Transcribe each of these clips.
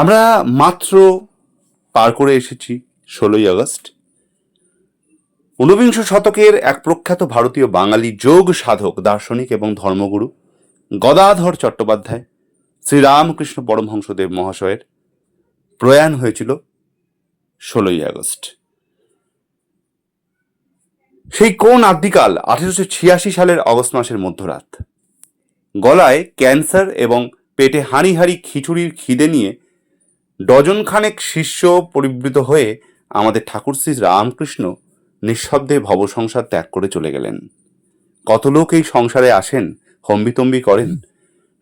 আমরা মাত্র পার করে এসেছি ষোলোই আগস্ট। ঊনবিংশ শতকের এক প্রখ্যাত ভারতীয় বাঙালি যোগ সাধক, দার্শনিক এবং ধর্মগুরু গদাধর চট্টোপাধ্যায়, শ্রীরামকৃষ্ণ পরমহংসদেব মহাশয়ের প্রয়াণ হয়েছিল ষোলোই আগস্ট। সেই কোন আদ্যিকাল আঠেরোশো ছিয়াশি সালের অগস্ট মাসের মধ্যরাত? গলায় ক্যান্সার এবং পেটে হাঁড়ি হাঁড়ি খিচুড়ির খিদে নিয়ে ডজন খানেক শিষ্য পরিবৃত হয়ে আমাদের ঠাকুর শ্রী রামকৃষ্ণ নিঃশব্দে ভবসংসার ত্যাগ করে চলে গেলেন। কত লোক এই সংসারে আসেন, হম্বিতম্বি করেন?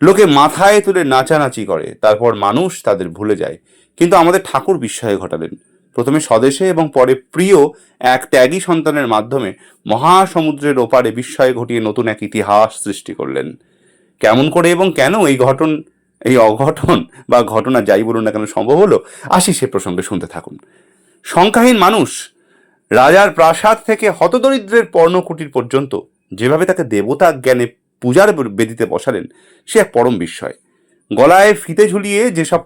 লোকে মাথায় তুলে নাচানাচি করে, তারপর মানুষ তাদের ভুলে যায়। কিন্তু আমাদের ঠাকুর বিস্ময়ে ঘটালেন। প্রথমে স্বদেশে এবং পরে প্রিয় এক ত্যাগী সন্তানের মাধ্যমে মহাসমুদ্রের ওপারে বিস্ময় ঘটিয়ে নতুন এক ইতিহাস সৃষ্টি করলেন। কেমন করে এবং কেন এই ঘটন এই অঘটন বা ঘটনা যাই বলুন না কেন সম্ভব হলো, আসি সে প্রসঙ্গে শুনতে থাকুন। সংখ্যাহীন মানুষ রাজার প্রাসাদ থেকে হতদরিদ্রের পর্ণকুটির পর্যন্ত যেভাবে তাকে দেবতা জ্ঞানে পূজার বেদিতে বসালেন, সে এক পরম বিস্ময়। গলায় ফিতে ঝুলিয়ে যেসব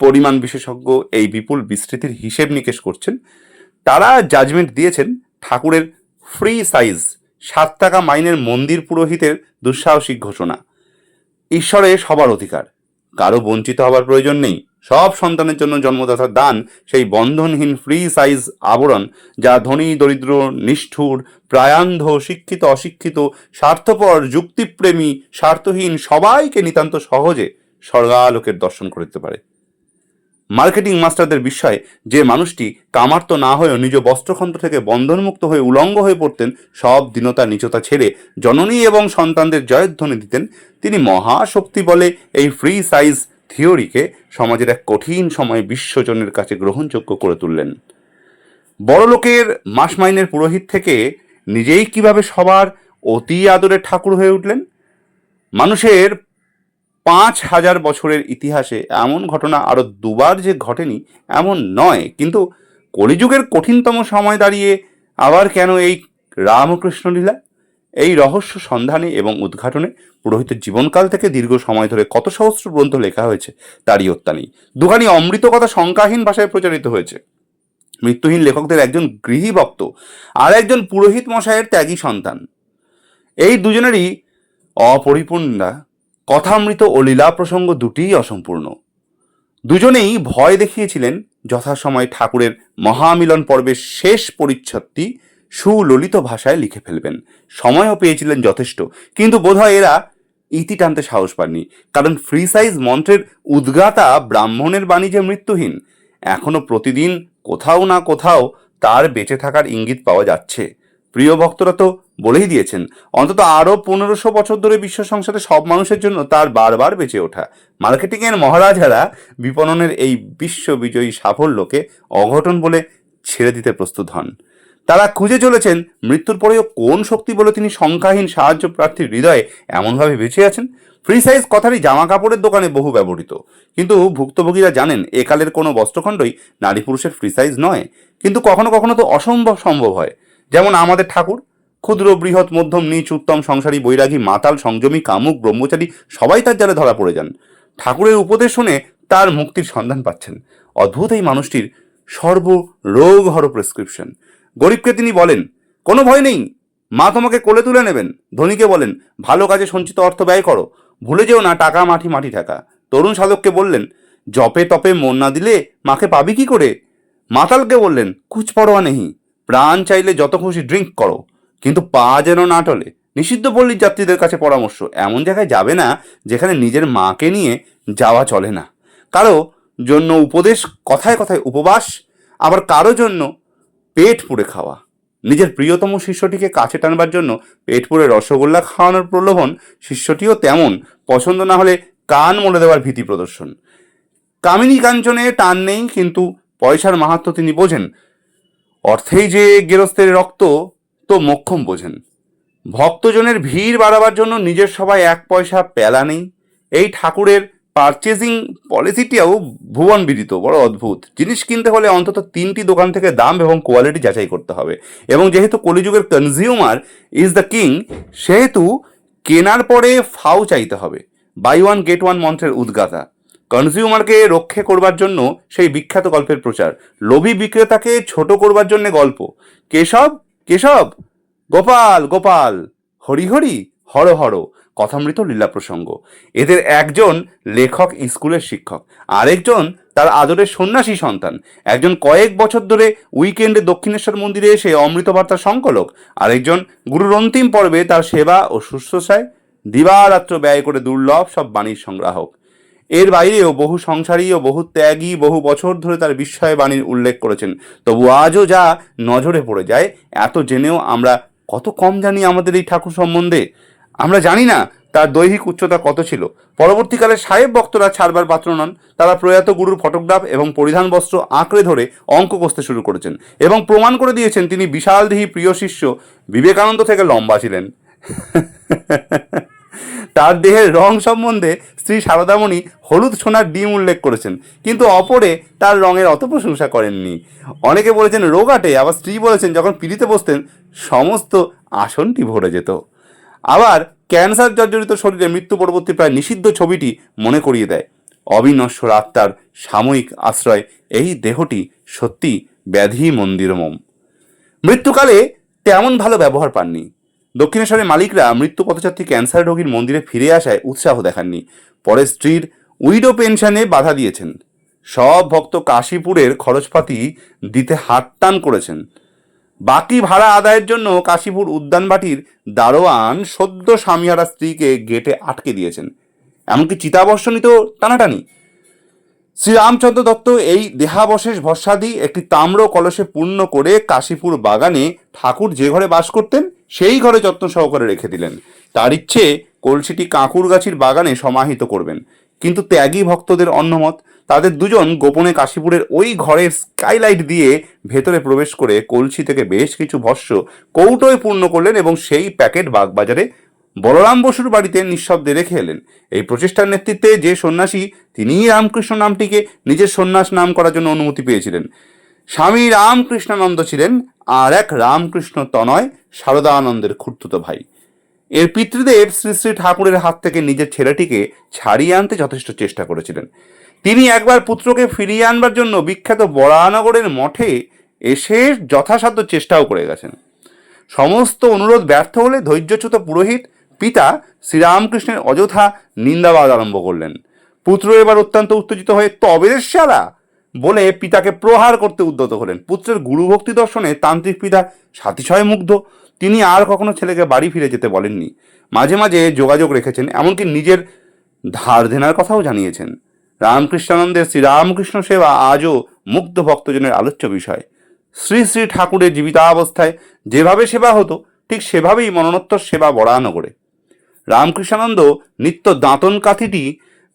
পরিমাণ বিশেষজ্ঞ এই বিপুল বিস্তৃতির হিসেব নিকেশ করছেন, তারা জাজমেন্ট দিয়েছেন ঠাকুরের ফ্রি সাইজ সাত টাকা মাইনের মন্দির পুরোহিতের দুঃসাহসিক ঘোষণা। ঈশ্বরে সবার অধিকার। কারও বঞ্চিত হবার প্রয়োজন নেই। সব সন্তানের জন্য জন্মদাতার দান, সেই বন্ধনহীন ফ্রি সাইজ আবরণ, যা ধনী, দরিদ্র, নিষ্ঠুর, প্রায়ান্ধ, শিক্ষিত, অশিক্ষিত, স্বার্থপর, যুক্তিপ্রেমী, স্বার্থহীন সবাইকে নিতান্ত সহজে স্বর্গালোকের দর্শন করতে পারে। মার্কেটিং মাস্টারদের বিস্ময়ে যে মানুষটি কামার্ত না হয়েও নিজ বস্ত্রখণ্ড থেকে বন্ধনমুক্ত হয়ে উলঙ্গ হয়ে পড়তেন, সব দীনতা নিচতা ছেড়ে জননী এবং সন্তানদের জয়ধ্বনি দিতেন। তিনি মহাশক্তি বলে এই ফ্রি সাইজ থিওরিকে সমাজের এক কঠিন সময়ে বিশ্বজনের কাছে গ্রহণযোগ্য করে তুললেন। বড়লোকের মাস মাইনের পুরোহিত থেকে নিজেই কীভাবে সবার অতি আদরের ঠাকুর হয়ে উঠলেন? মানুষের পাঁচ হাজার বছরের ইতিহাসে এমন ঘটনা আরও দুবার যে ঘটেনি, এমন নয়। কিন্তু কলিযুগের কঠিনতম সময় দাঁড়িয়ে আবার কেন এই রামকৃষ্ণ লীলা? এই রহস্য সন্ধানে এবং উদ্ঘাটনে পুরোহিতের জীবনকাল থেকে দীর্ঘ সময় ধরে কত সহস্র গ্রন্থ লেখা হয়েছে, তারই হত্যা নেই। দুখানি অমৃত কথা সংখ্যাহীন ভাষায় প্রচারিত হয়েছে। মৃত্যুহীন লেখকদের একজন গৃহী ভক্ত আর একজন পুরোহিত মশাইয়ের ত্যাগী সন্তান। এই দুজনেরই অপরিপূর্ণা কথামৃত ও লীলা প্রসঙ্গ দুটিই অসম্পূর্ণ। দুজনেই ভয় দেখিয়েছিলেন যথাসময় ঠাকুরের মহামিলন পর্বের শেষ পরিচ্ছদটি সুললিত ভাষায় লিখে ফেলবেন। সময়ও পেয়েছিলেন যথেষ্ট, কিন্তু বোধহয় এরা ইতি টানতে সাহস পাননি, কারণ ফ্রি সাইজ মন্ত্রের উদ্গাতা ব্রাহ্মণের বাণী যে মৃত্যুহীন এখনও প্রতিদিন কোথাও না কোথাও তার বেঁচে থাকার ইঙ্গিত পাওয়া যাচ্ছে। প্রিয় ভক্তরা তো বলেই দিয়েছেন, অন্তত আরও পনেরোশো বছর ধরে বিশ্ব সংসারে সব মানুষের জন্য তার বারবার বেঁচে ওঠা। মার্কেটিংয়ের মহারাজারা বিপণনের এই বিশ্ববিজয়ী সাফল্যকে অঘটন বলে ছেড়ে দিতে প্রস্তুত হন। তারা খুঁজে চলেছেন মৃত্যুর পরেও কোন শক্তি বলে তিনি সংখ্যাহীন সাহায্য প্রার্থীর হৃদয়ে এমনভাবে বেঁচে আছেন? ফ্রি সাইজ কথাটি জামা কাপড়ের দোকানে বহু ব্যবহৃত। কিন্তু ভুক্তভোগীরা জানেন, একালের কোনো বস্ত্রখণ্ডই নারী পুরুষের ফ্রি সাইজ নয়। কিন্তু কখনো কখনো তো অসম্ভব সম্ভব হয়। যেমন আমাদের ঠাকুর, ক্ষুদ্র, বৃহৎ, মধ্যম, নিচ, উত্তম, সংসারী, বৈরাগী, মাতাল, সংযমী, কামুক, ব্রহ্মচারী, সবাই তার জালে ধরা পড়ে যান। ঠাকুরের উপদেশ শুনে তার মুক্তির সন্ধান পাচ্ছেন। অদ্ভুত এই মানুষটির সর্ব রোগ হর প্রেসক্রিপশন গরিবকে তিনি বলেন, কোনো ভয় নেই, মা তোমাকে কোলে তুলে নেবেন। ধনীকে বলেন, ভালো কাজে সঞ্চিত অর্থ ব্যয় করো, ভুলে যেও না টাকা, মাটি মাটি টাকা তরুণ সাধককে বললেন, জপে তপে মন না দিলে মাকে পাবি কি করে? মাতালকে বললেন কুচ পরোয়া নেই প্রাণ চাইলে যত খুশি ড্রিঙ্ক করো, কিন্তু পা যেন না টলে। নিষিদ্ধ পল্লীর যাত্রীদের কাছে পরামর্শ, এমন জায়গায় যাবে না যেখানে নিজের মাকে নিয়ে যাওয়া চলে না। কারও জন্য উপদেশ কথায় কথায় উপবাস, আবার কারও জন্য পেট পুড়ে খাওয়া। নিজের প্রিয়তম শিষ্যটিকে কাছে টানবার জন্য পেট পুড়ে রসগোল্লা খাওয়ানোর প্রলোভন শিষ্যটিও তেমন। পছন্দ না হলে কান মলে দেওয়ার ভীতি প্রদর্শন। কামিনী কাঞ্চনে টান নেই, কিন্তু পয়সার মাহাত্ম তিনি বোঝেন। অর্থেই যে গেরস্তের রক্ত, তো মক্ষম বোঝেন। ভক্তজনের ভিড় বাড়াবার জন্য নিজের সবাই এক পয়সা পেলা নেই। এই ঠাকুরের পারচেজিং পলিসিটিও ভুবন বিদিত, বড় অদ্ভুত। জিনিস কিনতে হলে অন্তত তিনটি দোকান থেকে দাম এবং কোয়ালিটি যাচাই করতে হবে। এবং যেহেতু কলিযুগের কনজিউমার ইজ দ্য কিং সেহেতু কেনার পরে ফাও চাইতে হবে। বাই ওয়ান গেট ওয়ান মন্ত্রের উদ্গাতা। কনজিউমারকে রক্ষে করবার জন্য সেই বিখ্যাত গল্পের প্রচার। লোভী বিক্রেতাকে ছোট করবার জন্য গল্প। কেশব কেশব! গোপাল গোপাল! হরি হরি! হর হর! কথামৃত লীলা প্রসঙ্গ। এদের একজন লেখক, স্কুলের শিক্ষক। আরেকজন তার আদরের সন্ন্যাসী সন্তান। একজন কয়েক বছর ধরে উইকেন্ডে দক্ষিণেশ্বর মন্দিরে এসে অমৃত বার্তার সংকলক। আরেকজন গুরুর অন্তিম পর্বে তার সেবা ও শুশ্রূষায় দিবারাত্র ব্যয় করে দুর্লভ সব বাণীর সংগ্রাহক। এর বাইরেও বহু সংসারী ও বহু ত্যাগী বহু বছর ধরে তার বিস্ময় বাণীর উল্লেখ করেছেন। তবু আজও যা নজরে পড়ে যায়, এত জেনেও আমরা কত কম জানি আমাদের এই ঠাকুর সম্বন্ধে? আমরা জানি না তার দৈহিক উচ্চতা কত ছিল। পরবর্তীকালে সাহেব ভক্তরা ছাড়বার পাত্র নন। তারা প্রয়াত গুরুর ফটোগ্রাফ এবং পরিধান বস্ত্র আঁকড়ে ধরে অঙ্ক কষতে শুরু করেছেন এবং প্রমাণ করে দিয়েছেন তিনি বিশালদেহী প্রিয় শিষ্য বিবেকানন্দ থেকে লম্বা ছিলেন। তার দেহের রং সম্বন্ধে স্ত্রী সারদামণি হলুদ সোনার ডিম উল্লেখ করেছেন। কিন্তু অপরে তার রঙের অত প্রশংসা করেননি। অনেকে বলেছেন রোগাটে, আবার স্ত্রী বলেছেন যখন পিড়িতে বসতেন, সমস্ত আসনটি ভরে যেত। আবার ক্যান্সার জর্জরিত শরীরে মৃত্যু পরবর্তী প্রায় নিষিদ্ধ ছবিটি মনে করিয়ে দেয়। অবিনশ্বর আত্মার সাময়িক আশ্রয়, এই দেহটি সত্যি ব্যাধি মন্দিরমম। মৃত্যুকালে তেমন ভালো ব্যবহার পাননি। দক্ষিণেশ্বরের মালিকরা মৃত্যু পথযাত্রী ক্যান্সার রোগীর মন্দিরে ফিরে আসায় উৎসাহ দেখাননি। পরে স্ত্রীর উইডো পেনশনে বাধা দিয়েছেন। সব ভক্ত কাশীপুরের খরচপাতি দিতে হাতটান করেছেন। বাকি ভাড়া আদায়ের জন্য কাশীপুর উদ্যানবাটির দারোয়ান সদ্য স্বামীহারা স্ত্রীকে গেটে আটকে দিয়েছেন। এমনকি চিতাবর্ষণিত টানাটানি। শ্রীরামচন্দ্র দত্ত এই দেহাবশেষ ভস্মাদি একটি তাম্র কলসে পূর্ণ করে কাশীপুর বাগানে ঠাকুর যে ঘরে বাস করতেন, সেই ঘরে যত্ন সহকারে রেখে দিলেন। তার ইচ্ছে, কলসিটি কাঁকুরগাছির বাগানে সমাহিত করবেন। কিন্তু ত্যাগী ভক্তদের অন্যমত, তাদের দুজন গোপনে কাশীপুরের ওই ঘরের স্কাইলাইট দিয়ে ভেতরে প্রবেশ করে কলসি থেকে বেশ কিছু ভস্য কৌটোয় পূর্ণ করলেন এবং সেই প্যাকেট বাগবাজারে বলরাম বসুর বাড়িতে নিঃশব্দে রেখে এলেন। এই প্রচেষ্টার নেতৃত্বে যে সন্ন্যাসী, তিনিই রামকৃষ্ণ নামটিকে নিজের সন্ন্যাস নাম করার জন্য অনুমতি পেয়েছিলেন। স্বামী রামকৃষ্ণানন্দ ছিলেন আর এক রামকৃষ্ণ তনয়, শারদানন্দের খুর্তুত ভাই। এর পিতৃদেব শ্রী শ্রী ঠাকুরের হাত থেকে নিজের ছেলেটিকে ছাড়িয়ে আনতে যথেষ্ট চেষ্টা করেছিলেন। তিনি একবার পুত্রকে ফিরিয়ে আনবার জন্য বিখ্যাত বরানগরের মঠে এসে যথাসাধ্য চেষ্টাও করে গেছেন। সমস্ত অনুরোধ ব্যর্থ হলে ধৈর্যচ্যুত পুরোহিত পিতা শ্রীরামকৃষ্ণের অযথা নিন্দাবাদ আরম্ভ করলেন। পুত্র এবার অত্যন্ত উত্তেজিত হয়ে, তবে শালা বলে পিতাকে প্রহার করতে উদ্যত হলেন। পুত্রের গুরুভক্তি দর্শনে তান্ত্রিক পিতা সাতিশয় মুগ্ধ। তিনি আর কখনো ছেলেকে বাড়ি ফিরে যেতে বলেননি। মাঝে মাঝে যোগাযোগ রেখেছেন, এমনকি নিজের ধার দেনার কথাও জানিয়েছেন। রামকৃষ্ণানন্দের শ্রীরামকৃষ্ণ সেবা আজও মুগ্ধ ভক্তজনের আলোচ্য বিষয়। শ্রী শ্রী ঠাকুরের জীবিতাবস্থায় যেভাবে সেবা হতো, ঠিক সেভাবেই মরণোত্তর সেবা বরানগরে। রামকৃষ্ণানন্দ নিত্য দাঁতন কাঠিটি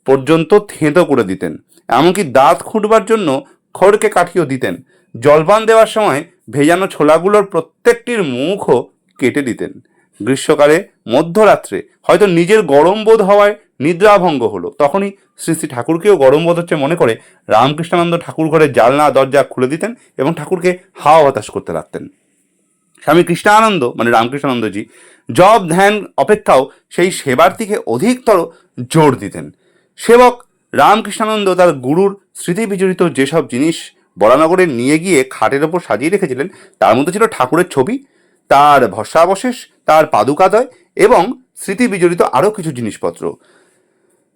পর্যন্ত থেঁতো করে দিতেন, এমনকি দাঁত খুঁটবার জন্য খড়কে কাঠিও দিতেন। জলপান দেওয়ার সময় ভেজানো ছোলাগুলোর প্রত্যেকটির মুখও কেটে দিতেন। গ্রীষ্মকালে মধ্যরাত্রে হয়তো নিজের গরম বোধ হওয়ায় নিদ্রাভঙ্গ হলো। তখনই শ্রী শ্রী ঠাকুরকেও গরম বোধ হচ্ছে মনে করে রামকৃষ্ণানন্দ ঠাকুর ঘরের জালনা দরজা খুলে দিতেন এবং ঠাকুরকে হাওয়া বাতাস করতে রাখতেন স্বামী কৃষ্ণানন্দ মানে রামকৃষ্ণানন্দজি, জব, ধ্যান, অপেক্ষাও সেই সেবার দিকে অধিকতর জোর দিতেন। সেবক রামকৃষ্ণানন্দ তার গুরুর স্মৃতি বিজড়িত যেসব জিনিস বরানগরে নিয়ে গিয়ে খাটের ওপর সাজিয়ে রেখেছিলেন, তার মধ্যে ছিল ঠাকুরের ছবি, তার ভস্মাবশেষ, তার পাদুকাদয় এবং স্মৃতি বিজড়িত আরও কিছু জিনিসপত্র।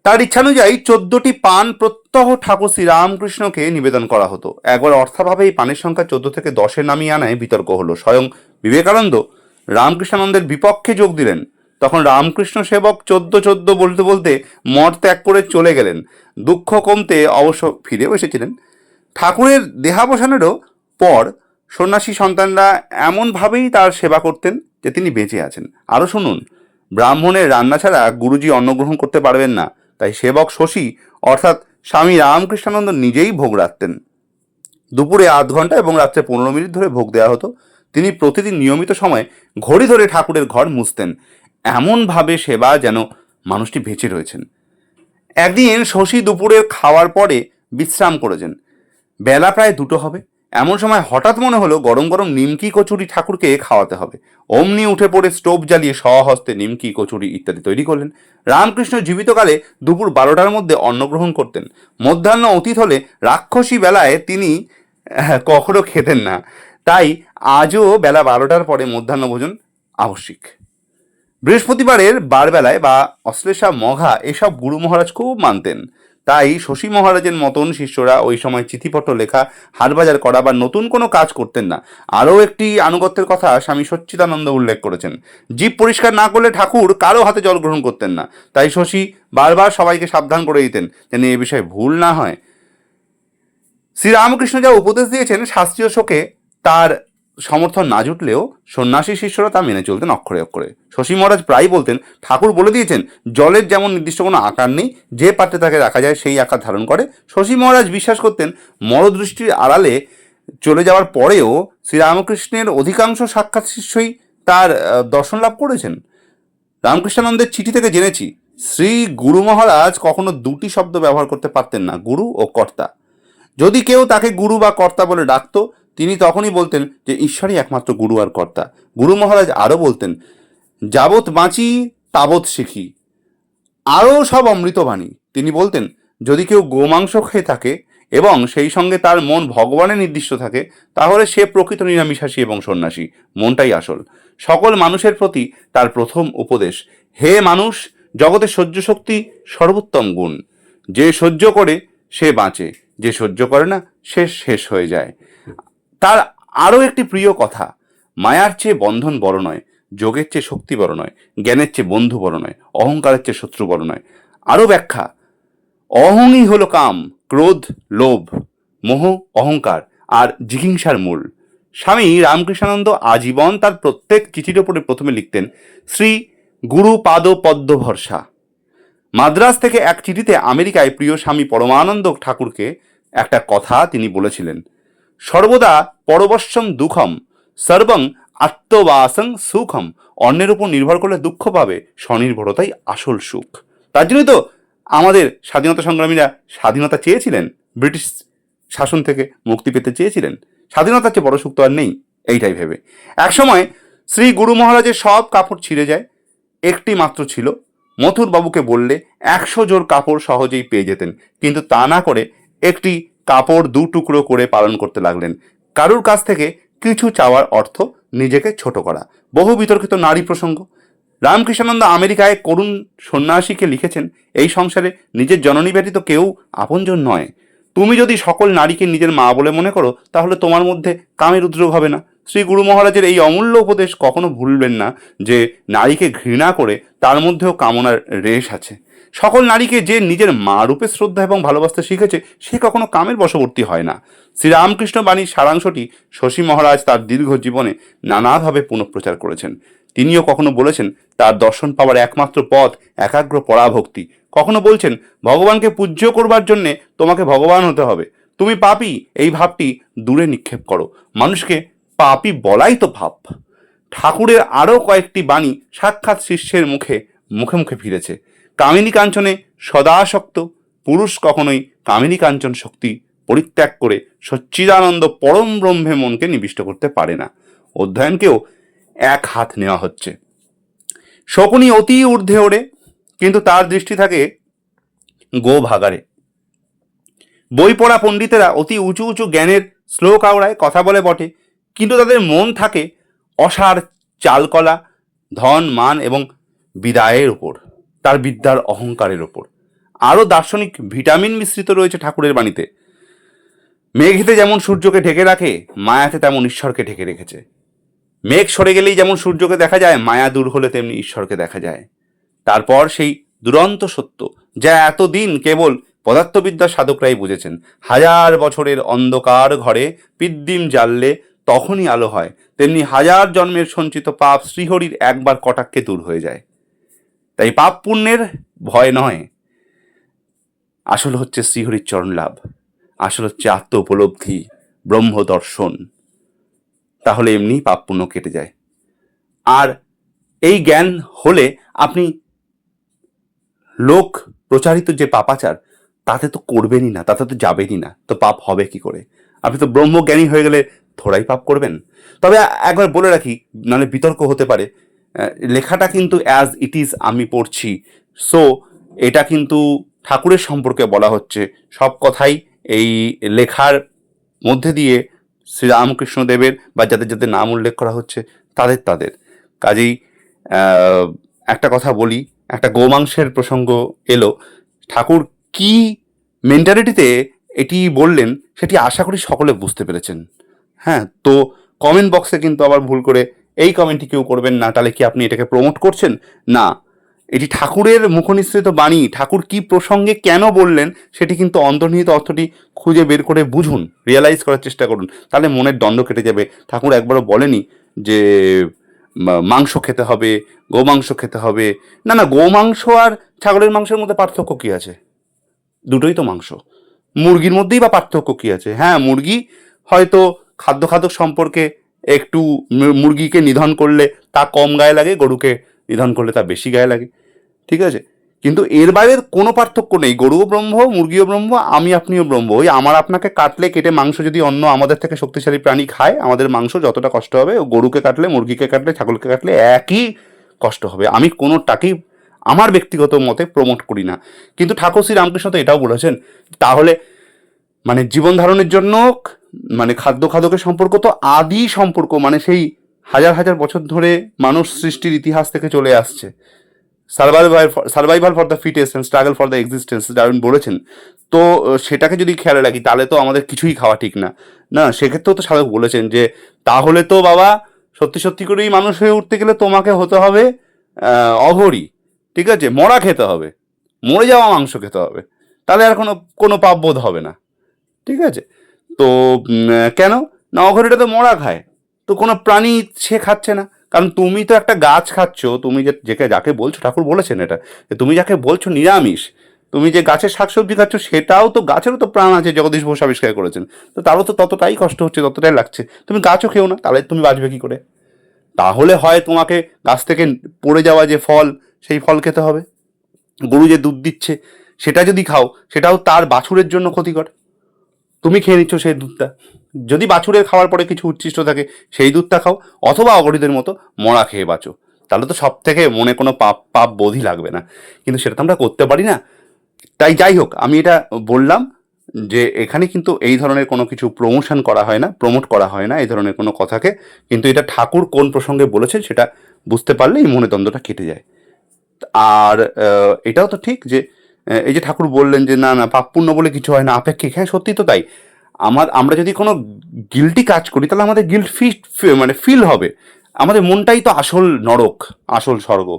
তার ইচ্ছানুযায়ী চোদ্দটি পান প্রত্যহ ঠাকুর শ্রীরামকৃষ্ণকে নিবেদন করা হতো। একবার অর্থাভাবে এই পানের সংখ্যা চোদ্দ থেকে দশে নামিয়ে আনায় বিতর্ক হলো। স্বয়ং বিবেকানন্দ রামকৃষ্ণানন্দের বিপক্ষে যোগ দিলেন। তখন রামকৃষ্ণ সেবক চোদ্দ চোদ্দ বলতে বলতে মঠ ত্যাগ করে চলে গেলেন। দুঃখ কমতে অবশ্য ফিরেও এসেছিলেন। ঠাকুরের দেহাবসানেরও পর সন্ন্যাসী সন্তানরা এমনভাবেই তার সেবা করতেন যে তিনি বেঁচে আছেন। আরও শুনুন, ব্রাহ্মণের রান্না ছাড়া গুরুজি অন্নগ্রহণ করতে পারবেন না। তাই সেবক শশী, অর্থাৎ স্বামী রামকৃষ্ণানন্দ নিজেই ভোগ রাখতেন। দুপুরে আধ ঘণ্টা এবং রাত্রে পনেরো মিনিট ধরে ভোগ দেওয়া হতো। তিনি প্রতিদিন নিয়মিত সময়ে ঘড়ি ধরে ঠাকুরের ঘর মুছতেন। এমনভাবে সেবা যেন মানুষটি বেঁচে রয়েছেন। একদিন শশী দুপুরের খাওয়ার পরে বিশ্রাম করেছেন। বেলা প্রায় দুটো হবে। এমন সময় হঠাৎ মনে হলো গরম গরম নিমকি কচুরি ঠাকুরকে খাওয়াতে হবে। অমনি উঠে পড়ে স্টোভ জ্বালিয়ে স্বহস্তে নিমকি কচুরি ইত্যাদি তৈরি করলেন। রামকৃষ্ণ জীবিতকালে দুপুর বারোটার মধ্যে অন্নগ্রহণ করতেন। মধ্যাহ্ন অতীত হলে রাক্ষসী বেলায় তিনি কখনো খেতেন না। তাই আজও বেলা বারোটার পরে মধ্যাহ্ন ভোজন আবশ্যিক। বৃহস্পতিবারের বারবেলায় বা অশ্লেষা মঘা এসব গুরু মহারাজ খুব মানতেন। তাই শশী মহারাজের মতন শিষ্যরা ওই সময় চিঠিপত্র লেখা, হাটবাজার করা বা নতুন কোনো কাজ করতেন না। আরও একটি আনুগত্যের কথা স্বামী সচ্চিদানন্দ উল্লেখ করেছেন। জীব পরিষ্কার না করলে ঠাকুর কারও হাতে জল গ্রহণ করতেন না। তাই শশী বারবার সবাইকে সাবধান করে দিতেন যেন এ বিষয়ে ভুল না হয়। শ্রীরামকৃষ্ণ যা উপদেশ দিয়েছেন শাস্ত্রীয় শোকে, তার সমর্থন না জুটলেও সন্ন্যাসী শিষ্যরা তা মেনে চলতেন অক্ষরে অক্ষরে। শশী মহারাজ প্রায় বলতেন, ঠাকুর বলে দিয়েছেন, জলের যেমন নির্দিষ্ট কোনো আকার নেই, যে পাত্রে তাকে রাখা যায় সেই আকার ধারণ করে। শশী মহারাজ বিশ্বাস করতেন মরদৃষ্টির আড়ালে চলে যাওয়ার পরেও শ্রীরামকৃষ্ণের অধিকাংশ সাক্ষাৎ শিষ্যই তার দর্শন লাভ করেছেন। রামকৃষ্ণানন্দের চিঠি থেকে জেনেছি, শ্রী গুরু মহারাজ কখনো দুটি শব্দ ব্যবহার করতে পারতেন না, গুরু ও কর্তা। যদি কেউ তাকে গুরু বা কর্তা বলে ডাকতো তিনি তখনই বলতেন যে ঈশ্বরই একমাত্র গুরু আর কর্তা। গুরু মহারাজ আরও বলতেন, যাবৎ বাঁচি, তাবৎ শিখি। আরও সব অমৃতবাণী। তিনি বলতেন, যদি কেউ গোমাংস খেয়ে থাকে এবং সেই সঙ্গে তার মন ভগবানে নির্দিষ্ট থাকে, তাহলে সে প্রকৃত নিরামিষাসী এবং সন্ন্যাসী। মনটাই আসল। সকল মানুষের প্রতি তার প্রথম উপদেশ, হে মানুষ জগতের সহ্য শক্তি সর্বোত্তম গুণ। যে সহ্য করে, সে বাঁচে। যে সহ্য করে না, সে শেষ হয়ে যায়। তার আরও একটি প্রিয় কথা, মায়ার চেয়ে বন্ধন বড় নয়, যোগের চেয়ে শক্তি বড় নয়, জ্ঞানের চেয়ে বন্ধু বড় নয়, অহংকারের চেয়ে শত্রু বড় নয়। আরও ব্যাখ্যা, অহংই হলো কাম, ক্রোধ, লোভ, মোহ, অহংকার আর জিঘিংসার মূল। স্বামী রামকৃষ্ণানন্দ আজীবন তার প্রত্যেক চিঠির ওপরে প্রথমে লিখতেন, শ্রী গুরু পাদ পদ্ম ভরসা মাদ্রাজ থেকে এক চিঠিতে আমেরিকায় প্রিয় স্বামী পরমানন্দ ঠাকুরকে একটা কথা তিনি বলেছিলেন সর্বদা পরবশ্যম দুঃখম, সর্বং আত্মবাসং সুখম। অন্যের উপর নির্ভর করলে দুঃখ পাবে, স্বনির্ভরতাই আসল সুখ। তার জন্যই তো আমাদের স্বাধীনতা সংগ্রামীরা স্বাধীনতা চেয়েছিলেন, ব্রিটিশ শাসন থেকে মুক্তি পেতে চেয়েছিলেন। স্বাধীনতার চেয়ে বড় সুখ তো আর নেই, এইটাই ভেবে। একসময় শ্রী গুরু মহারাজের সব কাপড় ছিঁড়ে যায়, একটি মাত্র ছিল। মথুর বাবুকে বললে, একশো জোর কাপড় সহজেই পেয়ে যেতেন, কিন্তু তা না করে একটি কাপড় দু টুকরো করে পালন করতে লাগলেন। কারুর কাছ থেকে কিছু চাওয়ার অর্থ নিজেকে ছোট করা। বহু বিতর্কিত নারী প্রসঙ্গ। রামকৃষ্ণানন্দ আমেরিকায় করুণ সন্ন্যাসীকে লিখেছেন, এই সংসারে নিজের জননী ব্যতীত কেউ আপনজন নয়। তুমি যদি সকল নারীকে নিজের মা বলে মনে করো, তাহলে তোমার মধ্যে কামের উদ্যোগ হবে না। শ্রী গুরু মহারাজের এই অমূল্য উপদেশ কখনো ভুলবেন না যে, নারীকে ঘৃণা করে তার মধ্যেও কামনার রেশ আছে। সকল নারীকে যে নিজের মা রূপে শ্রদ্ধা এবং ভালোবাসতে শিখেছে, সে কখনো কামের বশবর্তী হয় না। শ্রীরামকৃষ্ণ বাণীর সারাংশটি শশী মহারাজ তার দীর্ঘ জীবনে নানাভাবে পুনঃপ্রচার করেছেন। তিনিও কখনো বলেছেন, তার দর্শন পাওয়ার একমাত্র পথ একাগ্র পরাভক্তি। কখনো বলছেন, ভগবানকে পূজ্য করবার জন্যে তোমাকে ভগবান হতে হবে। তুমি পাপি, এই ভাবটি দূরে নিক্ষেপ করো। মানুষকে পাপি বলাই তো ভাব। ঠাকুরের আরও কয়েকটি বাণী সাক্ষাৎ শিষ্যের মুখে মুখে মুখে ফিরেছে। কামিনী কাঞ্চনে সদাসক্ত। পুরুষ কখনোই কামিনী কাঞ্চন শক্তি পরিত্যাগ করে সচ্চিদানন্দ পরম ব্রহ্মে মনকে নিবিষ্ট করতে পারে না। অধ্যয়নকেও এক হাত নেওয়া হচ্ছে। শকুনি অতি ঊর্ধ্বে ওড়ে, কিন্তু তার দৃষ্টি থাকে গো ভাগারে বই পড়া পণ্ডিতেরা অতি উঁচু উঁচু জ্ঞানের শ্লোক আওড়ায়, কথা বলে বটে, কিন্তু তাদের মন থাকে অসার চালকলা, ধন, মান এবং বিদায়ের ওপর তার বিদ্যার অহংকারের ওপর। আরও দার্শনিক ভিটামিন মিশ্রিত রয়েছে ঠাকুরের বাণীতে। মেঘেতে যেমন সূর্যকে ঢেকে রাখে, মায়াতে তেমন ঈশ্বরকে ঢেকে রেখেছে। মেঘ সরে গেলেই যেমন সূর্যকে দেখা যায়, মায়া দূর হলে তেমনি ঈশ্বরকে দেখা যায়। তারপর সেই দুরন্ত সত্য, যা এতদিন কেবল পদার্থবিদ্যার সাধকরাই বুঝেছেন। হাজার বছরের অন্ধকার ঘরে পিদ্দিম জ্বাললে তখনই আলো হয়, তেমনি হাজার জন্মের সঞ্চিত পাপ শ্রীহরির একবার কটাক্ষে দূর হয়ে যায়। তাই পাপ পুণ্যের ভয় নয়। আসল হচ্ছে শ্রীহরির চরণ লাভ আসল হচ্ছে আত্ম উপলব্ধি ব্রহ্ম দর্শন তাহলে এমনি পাপ পুণ্য কেটে যায়। আর এই জ্ঞান হলে আপনি লোক প্রচারিত যে পাপাচার, তাতে তো করবেনই না, তাতে তো যাবেনই না। তো পাপ হবে কি করে? আপনি তো ব্রহ্মজ্ঞানী হয়ে গেলে থোড়াই পাপ করবেন। তবে একবার বলে রাখি, নাহলে বিতর্ক হতে পারে। লেখাটা কিন্তু অ্যাজ ইট ইজ আমি পড়ছি। সো এটা কিন্তু ঠাকুরের সম্পর্কে বলা হচ্ছে। সব কথাই এই লেখার মধ্যে দিয়ে শ্রীরামকৃষ্ণদেবের বা যাদের যাদের নাম উল্লেখ করা হচ্ছে, তাদের তাদের। কাজেই একটা কথা বলি, একটা গোমাংসের প্রসঙ্গ এলো। ঠাকুর কি মেন্টালিটিতে এটি বললেন, সেটি আশা করি সকলে বুঝতে পেরেছেন। হ্যাঁ তো কমেন্ট বক্সে কিন্তু আবার ভুল করে এই কমেন্টটি কেউ করবেন না, তাহলে কি আপনি এটাকে প্রমোট করছেন? না। এটি ঠাকুরের মুখনিসৃত বাণী। ঠাকুর কি প্রসঙ্গে কেন বললেন, সেটি কিন্তু অন্তর্নিহিত অর্থটি খুঁজে বের করে বুঝুন রিয়েলাইজ করার চেষ্টা করুন। তাহলে মনের দ্বন্দ্ব কেটে যাবে। ঠাকুর একবারও বলেনি যে মাংস খেতে হবে গোমাংস খেতে হবে। না না গোমাংস আর ছাগলের মাংসের মধ্যে পার্থক্য কী আছে? দুটোই তো মাংস। মুরগির মধ্যেই বা পার্থক্য কী আছে? হ্যাঁ মুরগি হয়তো খাদ্য খাদক সম্পর্কে একটু মুরগিকে নিধন করলে তা কম গায়ে লাগে, গরুকে নিধন করলে তা বেশি গায়ে লাগে। ঠিক আছে? কিন্তু এর বাইরের কোনো পার্থক্য নেই। গরুও ব্রহ্ম, মুরগিও ব্রহ্ম, আমি আপনিও ব্রহ্ম। ওই আমার আপনাকে কাটলে কেটে মাংস যদি অন্য আমাদের থেকে শক্তিশালী প্রাণী খায়, আমাদের মাংস যতটা কষ্ট হবে, ও গরুকে কাটলে, মুরগিকে কাটলে, ছাগলকে কাটলে একই কষ্ট হবে। আমি কোনোটাকেই আমার ব্যক্তিগত মতে প্রমোট করি না। কিন্তু ঠাকুর শ্রী রামকৃষ্ণ তো এটাও বলেছেন, তাহলে মানে জীবন ধারণের জন্য মানে খাদ্য খাদকের সম্পর্ক তো আদি সম্পর্ক মানে সেই হাজার হাজার বছর ধরে মানুষ সৃষ্টির ইতিহাস থেকে চলে আসছে। Survival survival for the fittest and struggle for the existence Darwin বলেছেন। তো সেটাকে যদি খেয়াল রাখি, তাহলে তো আমাদের কিছুই খাওয়া ঠিক না। না, সেক্ষেত্রেও তো সাধক বলেছেন যে, তাহলে তো বাবা, সত্যি সত্যি করেই মানুষ হয়ে উঠতে গেলে তোমাকে হতে হবে অঘরি, ঠিক আছে? মরা খেতে হবে, মরে যাওয়া মাংস খেতে হবে। তাহলে আর কোনো কোনো পাপ বোধ হবে না, ঠিক আছে? তো কেন? না, অঘরিটা তো মরা খায়। তো কোনো প্রাণী সে খাচ্ছে না। কারণ তুমি তো একটা গাছ খাচ্ছ, তুমি যে, যেকে, যাকে বলছো, ঠাকুর বলেছেন এটা, যে তুমি যাকে বলছো নিরামিষ, তুমি যে গাছের শাকসবজি খাচ্ছ, সেটাও তো গাছেরও তো প্রাণ আছে, জগদীশ বোস আবিষ্কার করেছেন। তো তারও তো ততটাই কষ্ট হচ্ছে, ততটাই লাগছে। তুমি গাছও খেও না, তাহলে তুমি বাঁচবে কী করে? তাহলে হয় তোমাকে গাছ থেকে পড়ে যাওয়া যে ফল, সেই ফল খেতে হবে। গরু যে দুধ দিচ্ছে, সেটা যদি খাও, সেটাও তার বাছুরের জন্য ক্ষতিকর। তুমি খেয়ে নিচ্ছ সেই দুধটা। যদি বাছুরের খাওয়ার পরে কিছু উচ্ছিষ্ট থাকে, সেই দুধটা খাও, অথবা অগরিদের মতো মরা খেয়ে বাঁচো। তাহলে তো সব থেকে মনে কোনো পাপ পাপ বোধই লাগবে না। কিন্তু সেটা তো আমরা করতে পারি না। তাই যাই হোক, আমি এটা বললাম যে এখানে কিন্তু এই ধরনের কোনো কিছু প্রমোশন করা হয় না প্রমোট করা হয় না, এই ধরনের কোনো কথাকে। কিন্তু এটা ঠাকুর কোন প্রসঙ্গে বলেছেন সেটা বুঝতে পারলে এই মনে দ্বন্দ্বটা কেটে যায়। আর এটাও তো ঠিক যে এই যে ঠাকুর বললেন যে, না না পাপ পুণ্য বলে কিছু হয় না, আপেক্ষিক। হ্যাঁ সত্যি তো তাই। আমার, আমরা যদি কোনো গিল্টি কাজ করি, তাহলে আমাদের গিল্ট ফিট মানে ফিল হবে। আমাদের মনটাই তো আসল নরক, আসল স্বর্গ।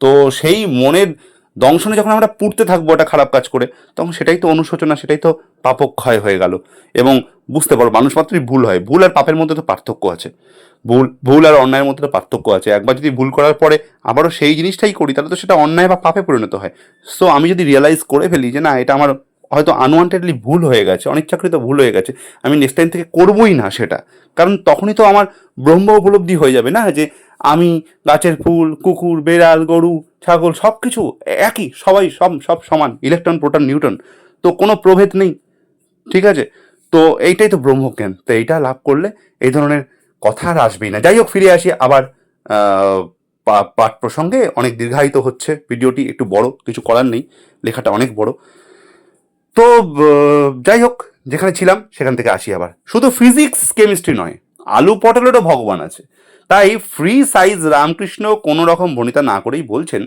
তো সেই মনের দংশনে যখন আমরা পুড়তে থাকব একটা খারাপ কাজ করে, তখন সেটাই তো অনুশোচনা, সেটাই তো পাপক্ষয় হয়ে গেল। এবং বুঝতে পারো, মানুষ মাত্রই ভুল হয়। ভুল আর পাপের মধ্যে তো পার্থক্য আছে। ভুল ভুল আর অন্যায়ের মধ্যে তো পার্থক্য আছে। একবার যদি ভুল করার পরে আবারও সেই জিনিসটাই করি, তাহলে তো সেটা অন্যায় বা পাপে পরিণত হয়। সো আমি যদি রিয়েলাইজ করে ফেলি যে না, এটা আমার হয়তো আনওয়ান্টেডলি ভুল হয়ে গেছে, অনিচ্ছাকৃত ভুল হয়ে গেছে, আমি নেক্সট টাইম থেকে করবোই না সেটা। কারণ তখনই তো আমার ব্রহ্ম উপলব্ধি হয়ে যাবে না যে আমি গাছের ফুল, কুকুর, বেড়াল, গরু, ছাগল সব কিছু একই, সবাই সব সব সমান ইলেকট্রন প্রোটন নিউটন তো কোনো প্রভেদ নেই, ঠিক আছে? তো এইটাই তো ব্রহ্মজ্ঞান তো এইটা লাভ করলে এই ধরনের কথা আর আসবেই না। যাই হোক, ফিরে আসি আবার পাঠ প্রসঙ্গে, অনেক দীর্ঘায়িত হচ্ছে, ভিডিওটি একটু বড়, কিছু করার নেই, লেখাটা অনেক বড়। তো যাই হোক, যেখানে ছিলাম, সেখান থেকে আসি আবার। শুধু ফিজিক্স কেমিস্ট্রি নয়, আলু পটলেরও ভগবান আছে। তাই ফ্রি সাইজ রামকৃষ্ণ কোনো রকম ভনিতা না করেই বলছেন,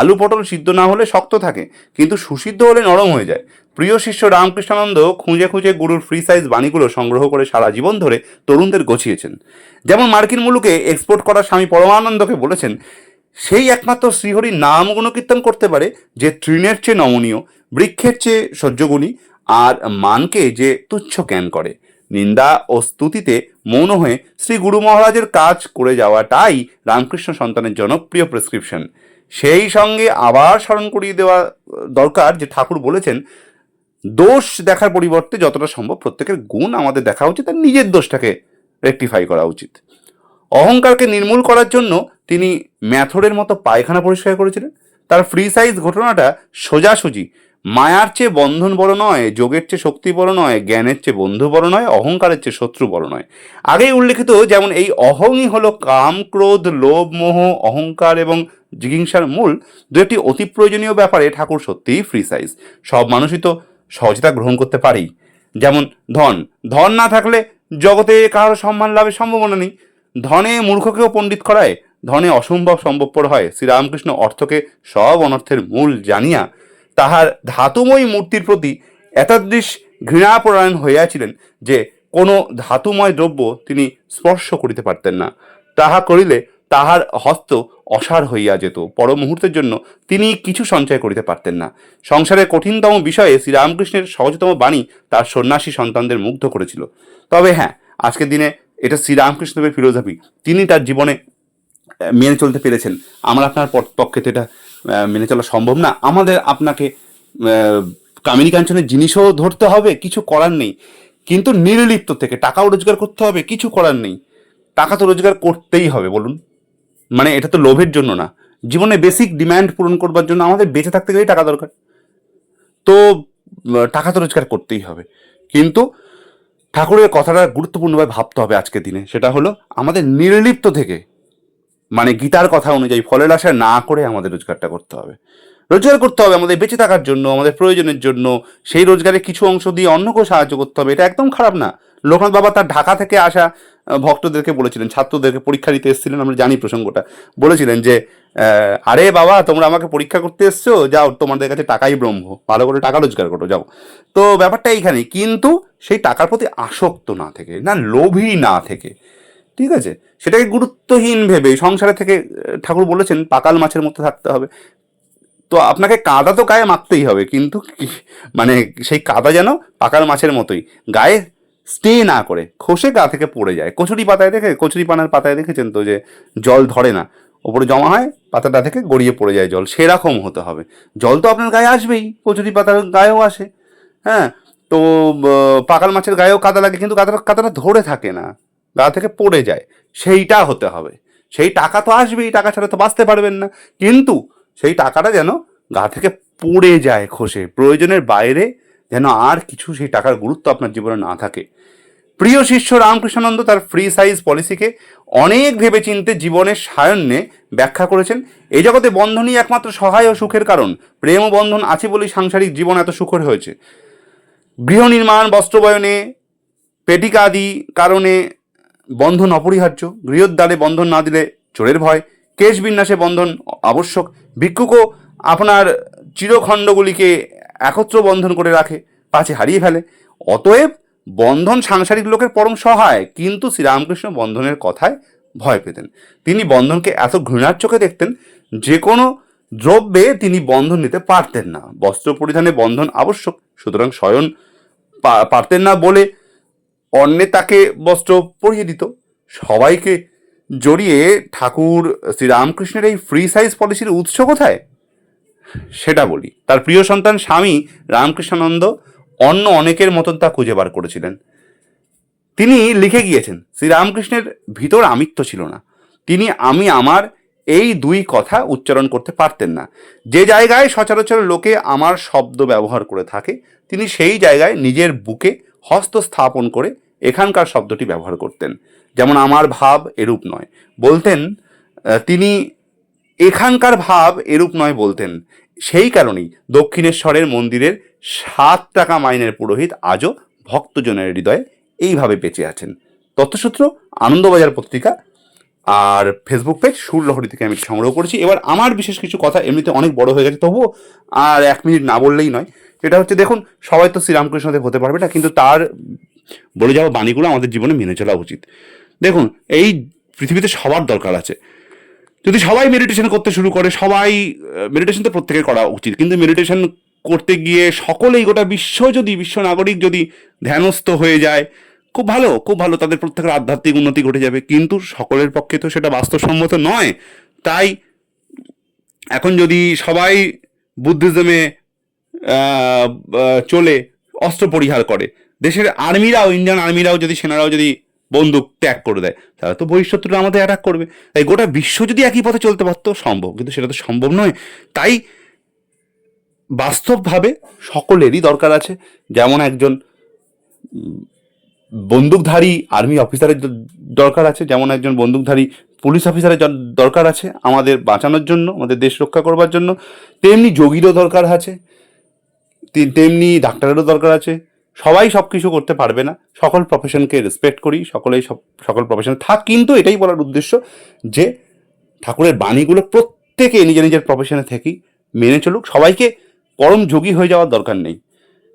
আলু পটল সিদ্ধ না হলে শক্ত থাকে, কিন্তু সুসিদ্ধ হলে নরম হয়ে যায়। প্রিয় শিষ্য রামকৃষ্ণানন্দ খুঁজে খুঁজে গুরুর ফ্রি সাইজ বাণীগুলো সংগ্রহ করে সারা জীবন ধরে তরুণদের গছিয়েছেন। যেমন মার্কিন মুলুকে এক্সপোর্ট করা স্বামী পরমানন্দকে বলেছেন সেই একমাত্র শ্রীহরির নাম গুণকীর্তন করতে পারে, যে তৃণের চেয়ে নমনীয়, বৃক্ষের চেয়ে সহ্যগুণী, আর মানকে যে তুচ্ছ জ্ঞান করে। নিন্দা ও স্তুতিতে মৌন হয়ে শ্রী গুরু মহারাজের কাজ করে যাওয়াটাই রামকৃষ্ণ সন্তানের জনপ্রিয় প্রেসক্রিপশন সেই সঙ্গে আবার স্মরণ করিয়ে দেওয়া দরকার, যে ঠাকুর বলেছেন, দোষ দেখার পরিবর্তে যতটা সম্ভব প্রত্যেকের গুণ আমাদের দেখা উচিত, আর নিজের দোষটাকে রেকটিফাই করা উচিত। অহংকারকে নির্মূল করার জন্য তিনি ম্যাথরের মতো পায়খানা পরিষ্কার করেছিলেন। তার ফ্রি সাইজ ঘটনাটা সোজাসুজি। মায়ার চেয়ে বন্ধন বড় নয়, যোগের চেয়ে শক্তি বড় নয়, জ্ঞানের চেয়ে বন্ধু বড় নয়, অহংকারের চেয়ে শত্রু বড় নয়। আগেই উল্লেখিত যেমন এই অহংই হলো কাম, ক্রোধ, লোভ, মোহ, অহংকার এবং জিজ্ঞাসার মূল দু একটি অতি প্রয়োজনীয় ব্যাপারে ঠাকুর সত্যিই ফ্রি সাইজ সব মানুষই তো সহজতা গ্রহণ করতে পারেই। যেমন ধন। ধন না থাকলে জগতে কারও সম্মান লাভের সম্ভাবনা নেই। ধনে মূর্খকেও পণ্ডিত করায়। ধনে অসম্ভব সম্ভবপর হয়। শ্রীরামকৃষ্ণ অর্থকে সব অনর্থের মূল জানিয়া তাহার ধাতুময় মূর্তির প্রতি এতাদৃশ ঘৃণাপরায়ণ হইয়াছিলেন যে কোনো ধাতুময় দ্রব্য তিনি স্পর্শ করিতে পারতেন না। তাহা করিলে তাহার হস্ত অসার হইয়া যেত। পর মুহূর্তের জন্য তিনি কিছু সঞ্চয় করিতে পারতেন না। সংসারের কঠিনতম বিষয়ে শ্রীরামকৃষ্ণের সহজতম বাণী তার সন্ন্যাসী সন্তানদের মুগ্ধ করেছিল। তবে হ্যাঁ আজকের দিনে এটা শ্রীরামকৃষ্ণদেবের ফিলোসফি। তিনি তার জীবনে মেনে চলতে পেরেছেন। আমার আপনার পক্ষে তো এটা মেনে চলা সম্ভব না। আমাদের আপনাকে কামিনী কাঞ্চনের জিনিসও ধরতে হবে, কিছু করার নেই। কিন্তু নির্লিপ্ত থেকে টাকাও রোজগার করতে হবে, কিছু করার নেই। টাকা তো রোজগার করতেই হবে, বলুন। মানে এটা তো লোভের জন্য না। জীবনে বেসিক ডিম্যান্ড পূরণ করবার জন্য আমাদের বেঁচে থাকতে গেলেই টাকা দরকার। তো টাকা তো রোজগার করতেই হবে। কিন্তু ঠাকুরের কথাটা গুরুত্বপূর্ণভাবে ভাবতে হবে আজকের দিনে। সেটা হলো, আমাদের নির্লিপ্ত থেকে মানে গীতার কথা অনুযায়ী ফলের আশা না করে আমাদের রোজগারটা করতে হবে। রোজগার করতে হবে আমাদের বেঁচে থাকার জন্য, আমাদের প্রয়োজনের জন্য, সেই রোজগারের কিছু অংশ দিয়ে অন্যকেও সাহায্য করতে হবে, এটা একদম খারাপ না। লোকনাথ বাবা তার ঢাকা থেকে আসা ভক্তদেরকে বলেছিলেন, ছাত্রদেরকে পরীক্ষা দিতে এসেছিলেন, আমরা জানি প্রসঙ্গটা। বলেছিলেন যে আরে বাবা, তোমরা আমাকে পরীক্ষা করতে এসছো? যাও, তোমাদের কাছে টাকাই ব্রহ্ম। ভালো করে টাকা রোজগার করো, যাও। তো ব্যাপারটা এইখানে, কিন্তু সেই টাকার প্রতি আসক্ত না থেকে, না লোভী না থেকে ঠিক আছে? সেটাকে গুরুত্বহীন ভেবে সংসারে থেকে ঠাকুর বলেছেন, পাকাল মাছের মতো থাকতে হবে। তো আপনাকে কাদা তো গায়ে মাখতেই হবে, কিন্তু মানে সেই কাদা যেন পাকাল মাছের মতোই। গায়ে স্টে না করে, খসে গা থেকে পড়ে যায়। কচুরি পাতায় দেখে, কচুরি পানার পাতায় দেখেছেন তো যে জল ধরে না। ওপরে জমা হয়, পাতাটা থেকে গড়িয়ে পড়ে যায় জল। সেরকম হতে হবে। জল তো আপনার গায়ে আসবেই, কচুরি পাতার গায়েও আসে। হ্যাঁ? তো পাকাল মাছের গায়েও কাদা লাগে, কিন্তু কাদাটা কাদাটা ধরে থাকে না। গা থেকে পড়ে যায়। সেইটা হতে হবে। সেই টাকা তো আসবেই, টাকা ছাড়া তো বাঁচতে পারবেন না। কিন্তু সেই টাকাটা যেন গা থেকে পড়ে যায় খসে, প্রয়োজনের বাইরে যেন আর কিছু সেই টাকার গুরুত্ব আপনার জীবনে না থাকে। প্রিয় শিষ্য রামকৃষ্ণানন্দ তার ফ্রি সাইজ পলিসিকে অনেক ভেবেচিন্তে জীবনের সায়ন্যে ব্যাখ্যা করেছেন। এই জগতে বন্ধনই একমাত্র সহায় ও সুখের কারণ। প্রেম ও বন্ধন আছে বলেই সাংসারিক জীবন এত সুখর হয়েছে। গৃহ নির্মাণ, বস্ত্রবয়নে পেটিকাদি কারণে বন্ধন অপরিহার্য, গৃহদ্বারে বন্ধন না দিলে চোরের ভয়, কেশ বিন্যাসে বন্ধন আবশ্যক, ভিক্ষুকও আপনার চিরখণ্ডগুলিকে একত্র বন্ধন করে রাখে, পাছে হারিয়ে ফেলে। অতএব বন্ধন সাংসারিক লোকের পরম সহায়, কিন্তু শ্রীরামকৃষ্ণ বন্ধনের কথায় ভয় পেতেন। তিনি বন্ধনকে এত ঘৃণার চোখে দেখতেন, যে কোনো দ্রব্যে তিনি বন্ধন নিতে পারতেন না। বস্ত্র পরিধানে বন্ধন আবশ্যক, সুতরাং পা- পারতেন না বলে অন্যে তাকে বস্ত্র পরিয়ে দিত। সবাইকে জড়িয়ে ঠাকুর শ্রীরামকৃষ্ণের এই ফ্রি সাইজ পলিসির উৎস কোথায়? সেটা বলি। তার প্রিয় সন্তান স্বামী রামকৃষ্ণানন্দ অন্য অনেকের মতন তা খুঁজে বার করেছিলেন। তিনি লিখে গিয়েছেন, শ্রীরামকৃষ্ণের ভিতর আমিত্ব ছিল না। তিনি, আমি, আমার এই দুই কথা উচ্চারণ করতে পারতেন না। যে জায়গায় সচরাচর লোকে আমার শব্দ ব্যবহার করে থাকে, তিনি সেই জায়গায় নিজের বুকে হস্ত স্থাপন করে এখানকার শব্দটি ব্যবহার করতেন। যেমন আমার ভাব এরূপ নয়। বলতেন তিনি এখানকার ভাব এরূপ নয় বলতেন। সেই কারণেই দক্ষিণেশ্বরের মন্দিরের সাত টাকা মাইনের পুরোহিত আজও ভক্তজনের হৃদয়ে এইভাবে বেঁচে আছেন। তথ্যসূত্র, আনন্দবাজার পত্রিকা আর ফেসবুক পেজ সুরলহরি থেকে আমি সংগ্রহ করেছি। এবার আমার বিশেষ কিছু কথা এমনিতে অনেক বড় হয়ে গেছে, তবুও আর এক মিনিট না বললেই নয়। সেটা হচ্ছে, দেখুন, সবাই তো শ্রীরামকৃষ্ণদেব হতে পারবে না, কিন্তু তার বলে যাওয়া বাণীগুলো আমাদের জীবনে মেনে চলা উচিত। দেখুন, এই পৃথিবীতে সবার দরকার আছে। যদি সবাই মেডিটেশন করতে শুরু করে, সবাই মেডিটেশন তো প্রত্যেকের করা উচিত। কিন্তু মেডিটেশন করতে গিয়ে সকলেই, গোটা বিশ্ব যদি, বিশ্ব নাগরিক যদি ধ্যানস্থ হয়ে যায়, খুব ভালো খুব ভালো, তাদের প্রত্যেকের আধ্যাত্মিক উন্নতি ঘটে যাবে। কিন্তু সকলের পক্ষে তো সেটা বাস্তবসম্মত নয়। তাই এখন যদি সবাই বুদ্ধিজমে চলে, অস্ত্র পরিহার করে দেশের আর্মিরাও ইন্ডিয়ান আর্মিরাও যদি, সেনারাও যদি বন্দুক ত্যাগ করে দেয়, তাহলে তো বহিঃশত্রুরা আমাদের অ্যাটাক করবে। তাই গোটা বিশ্ব যদি একই পথে চলতে পারতো, সম্ভব। কিন্তু সেটা তো সম্ভব নয়। তাই বাস্তবভাবে সকলেরই দরকার আছে, যেমন একজন বন্দুকধারী আর্মি অফিসারের দরকার আছে, যেমন একজন বন্দুকধারী পুলিশ অফিসারের দরকার আছে আমাদের বাঁচানোর জন্য, আমাদের দেশ রক্ষা করবার জন্য। তেমনি যোগীরও দরকার আছে তেমনি ডাক্তারেরও দরকার আছে। সবাই সব কিছু করতে পারবে না। সকল প্রফেশনকে রেসপেক্ট করি, সকলেই সব, সকল প্রফেশন থাক, কিন্তু এটাই বলার উদ্দেশ্য যে ঠাকুরের বাণীগুলো প্রত্যেকে নিজের নিজের প্রফেশনে থেকেই মেনে চলুক। সবাইকে পরম যোগী হয়ে যাওয়ার দরকার নেই।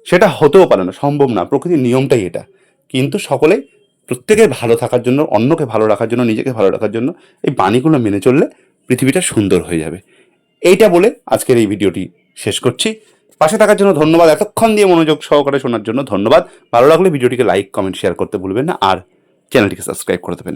সেটা হতেও পারে না, সম্ভব না। প্রকৃতির নিয়মটাই এটা। কিন্তু সকলে প্রত্যেকে ভালো থাকার জন্য, অন্যকে ভালো রাখার জন্য, নিজেকে ভালো রাখার জন্য এই বাণীগুলো মেনে চললে পৃথিবীটা সুন্দর হয়ে যাবে। এইটা বলে আজকের এই ভিডিওটি শেষ করছি। পাশে থাকার জন্য ধন্যবাদ এতক্ষণ দিয়ে মনোযোগ সহকারে শোনার জন্য ধন্যবাদ। ভালো লাগলে ভিডিওটিকে লাইক কমেন্ট শেয়ার করতে ভুলবেন না। আর চ্যানেলটিকে সাবস্ক্রাইব করে দেবেন।